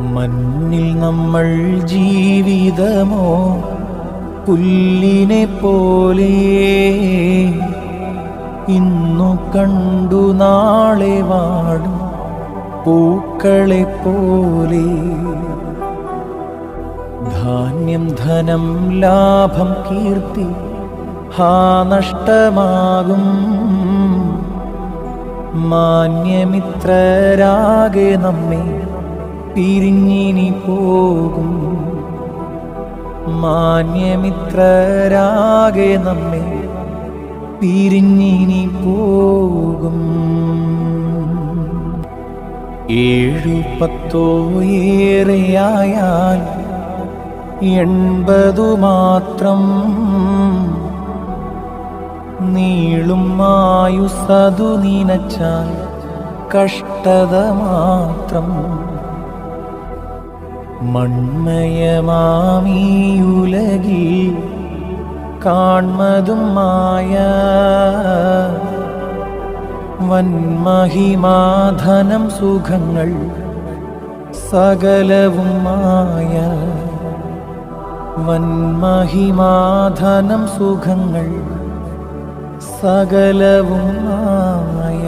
മണ്ണിൽ നമ്മൾ ജീവിതമോ? പുല്ലിനെ പോലെ ഇന്നു കണ്ടു നാളെ വാടും പൂക്കളെ പോലെ. ധാന്യം ധനം ലാഭം കീർത്തി ഹാ നഷ്ടമാകും. മാന്യമിത്രരാകെ നമ്മെ പിരിഞ്ഞിനി പോകും മാന്യമിത്രരാകെ നമ്മെ പിരിഞ്ഞിനി പോകും ഏഴു പത്തോ ഏറെയായാൽ എൺപതു മാത്രം. നീളും ആയുസതു നീനച്ചാൽ കഷ്ടത മാത്രം. മൺമയമാമീയുലകിൽ കാൺമതും മായ വന്മഹിമാധനം സുഖങ്ങൾ സകലവും മായ വന്മഹിമാധനം സുഖങ്ങൾ സകലവും മായ